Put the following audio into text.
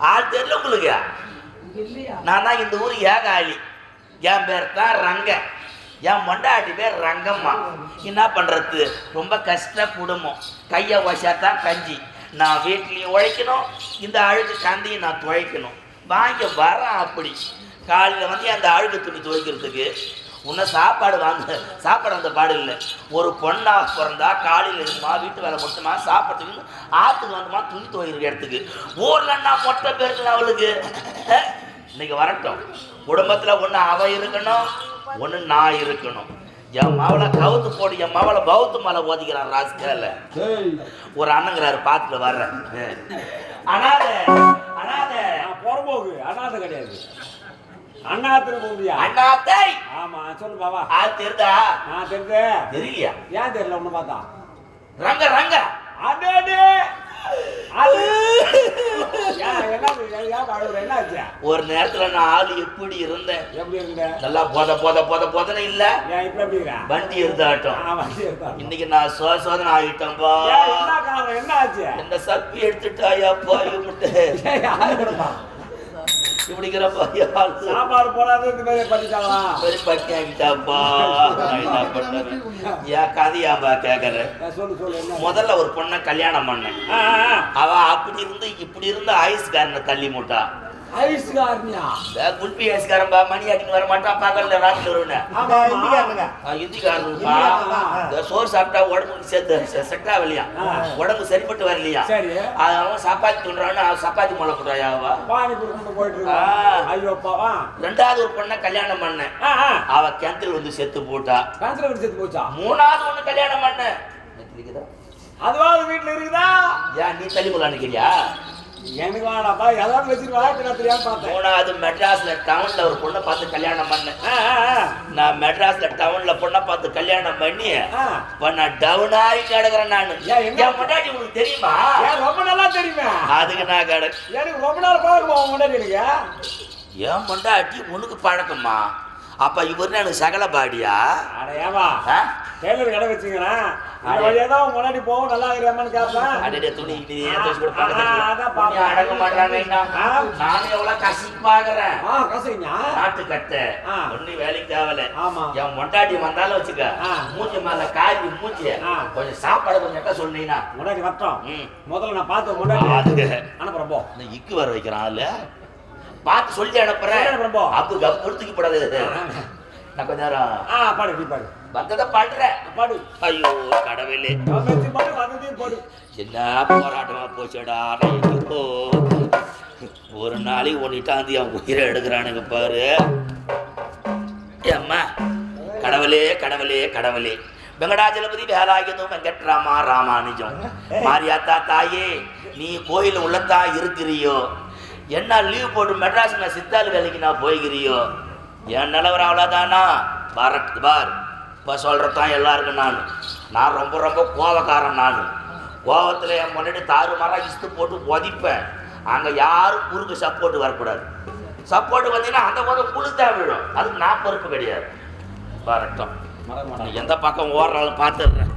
ஆள் தெரியல உங்களுக்கு? நான் தான் இந்த ஊர் ஏகாளி. என் பேர் தான் ரங்க. என் மொண்டாட்டி பேர் ரங்கம்மா. என்ன பண்ணுறது ரொம்ப கஷ்ட குடும்பம் கையை வச்சாதான் கஞ்சி. நான் வீட்லேயும் உழைக்கணும் இந்த அழுக்கு கந்தையும் நான் துவைக்கணும் வாங்க வரேன் அப்படி. காலையில் வந்து அந்த அழுக்கு துணி துவைக்கிறதுக்கு உன்னை சாப்பாடு வாங்க. சாப்பாடு அந்த பாடு இல்லை. ஒரு பொண்ணாக பிறந்தா காலையில் இருக்குமா வீட்டு வேலை மட்டுமா சாப்பிட்றதுக்கு ஆற்றுக்கு வந்தோமா துணி துவைக்கிற இடத்துக்கு. ஊர்லன்னா மொட்டை பேருக்கு அவளுக்கு? இன்னைக்கு வரட்டும். குடும்பத்தில் ஒன்று அவ இருக்கணும் ஒன்று நான் இருக்கணும். என் மவளை கவுத்து போடு என் மவளை பௌத்து மலை ஓதிக்கிறான் ராஸ்கேல. ஒரு அண்ணங்கிறாரு பார்த்துட்டு வர்றேன். அனாதை அனாதை. புறம்போக்கு அண்ணாத்த கிடையாது. அண்ணாத்தை? ஆமா சொல்லு பாவா ஆ தெரிதா? தெரிஞ்சு தெரியலையா? ஏன் தெரியல ஒண்ணு பார்த்தா? ரங்க ரங்க. அடே அது ஏன் என்ன ஏன் அழுகுற என்ன ஆச்சு ஒரு நேரத்துல நான் ஆள் எப்படி இருந்தேன்? எப்படி இருந்த? நல்லா போத போத போத போதனை இல்ல. வண்டி இருந்தாட்டம். இன்னைக்கு நான் சோ சோதனை ஆகிட்டேன்பா என்ன ஆச்சு? இந்த சப்பி எடுத்துட்டாயாப்பா எடுத்தா? இப்படிங்கிறப்பா சாப்பாடு போடாத இந்த மாதிரி பண்ணிட்டாங்களா? ஆகிட்டாப்பா நான் என்ன ஏன் சொல்லு சொல்லு என்ன? முதல்ல ஒரு பொண்ணை கல்யாணம் பண்ணேன். அவ அப்படி இருந்து இப்படி இருந்து ஐஸ்காரனை தள்ளி மூட்டா. ஐஸ்காரனியா குல்பி மணி ஆட்டின்னு வர மாட்டான் பகல்ல ராத்திரி வருவேன் இந்திக்காரனுப்பா இந்திக்காரனா? இந்த சோறு சாப்பிட்டா உடம்புக்கு சேர்த்து செட் ஆகலையா. உடம்பு சரிப்பட்டு வரலையா? அவன் சப்பாத்தி துண்டுறான்னு அவன் சப்பாத்தி முளை ஆ. ரெண்டாவது ஒரு பொண்ணை கல்யாணம் பண்ணேன் அவ கிணத்துல வந்து செத்து போட்டா. கேன்சர் வந்து செத்து போச்சா? மூணாவது ஒண்ணு கல்யாணம் பண்ணேன்? அதுவாது வீட்டுல இருக்குதா? ஏன் நீ தள்ளி நிக்கிறியா எனக்கு வேணாப்பா ஏதாவது வச்சிருவா தெரியாம பார்த்தேன். மூணாவது மெட்ராஸ்ல டவுன்ல ஒரு பொண்ணை பார்த்து கல்யாணம் பண்ணேன் நான் மெட்ராஸ்ல டவுன்ல பொண்ணை பார்த்து கல்யாணம் பண்ணி. இப்ப நான் டவுன் ஆகி கிடக்குறேன் நான். ஏன்? என் முன்னாடி உங்களுக்கு தெரியுமா? ஏன் ரொம்ப நல்லா தெரியுமே. அதுக்கு நான் கிட எனக்கு ரொம்ப நாள் பழக்கமா உன் முன்னாடி எனக்கு. என் பொண்டாட்டி உனக்கு பழக்கமா? அப்ப இவர் எனக்கு சகல பாடியா? அட ஏவா ஆ? டெய்லர் கடை வச்சுக்கிறேன் தான் முன்னாடி போகும் நல்லா இருக்கிறான்னு கேட்பேன் அடடே துணி நீ ஏன் துவச்சு கூட? நீ அடங்க மாட்டானேன்னா ஆ. நானும் எவ்வளவு கசிக்கு பாக்குறேன் ஆ கசைங்க நாட்டு கட்ட. ஆ. ஒண்ணு வேலைக்கு தேவல ஆமா. என் மொண்டாட்டி வந்தாலும் வச்சுக்க. மூஞ்சி மேல காய்ச்சி மூஞ்சி. கொஞ்சம் சாப்பாடு கொஞ்சம் எட்ட சொன்னீங்கன்னா முன்னாடி வரட்டும் ம். முதல்ல நான் பார்த்து முன்னாடி அதுக்கு அனுப்புறேன் போ. இந்த இக்கு வர வைக்கிறான் இல்ல பார்த்து சொல்லி அனுப்புறேன். அப்பு கப் கொடுத்துக்க கூடாது நான் கொஞ்ச நேரம் ஆ பாடு நீ பாடு. வந்ததை பாடுறேன் பாடு. ஐயோ கடவுளே. வச்சு பாடு வந்ததையும் பாடு. என்ன போராட்டமா போச்சுடா ஐயோ ஒரு நாளைக்கு ஒன்னிட்டாந்தி அவன் உயிரை எடுக்கிறானுங்க பாரு. அம்மா கடவுளே கடவுளே கடவுளே. வெங்கடாஜலபதி வேலாயுதம் வெங்கட்ராமா ராமானுஜம். மாரியாத்தா தாயே நீ கோயில் உள்ளத்தான் இருக்கிறியோ? என்ன லீவ் போட்டு மெட்ராஸ் நான் சித்தாள் வேலைக்கு நான் போய்கிறியோ? என் நிலவரம் அவ்வளோதானா பாரத் பார். இப்போ சொல்கிறதான் எல்லாருக்கும் நான். நான் ரொம்ப ரொம்ப கோவக்காரன் நான். கோவத்தில் என் முன்னாடி தாறு மரம் இஸ்து போட்டு உதைப்பேன். அங்கே யாரும் குறுக்கு சப்போர்ட் வரக்கூடாது. சப்போர்ட் வந்தீங்கன்னா அந்த போது புழுத்தா விழும். அதுக்கு நான் பொறுப்பு கிடையாது. வரட்டும் எந்த பக்கம் ஓடுறாலும் பார்த்துடுறேன்.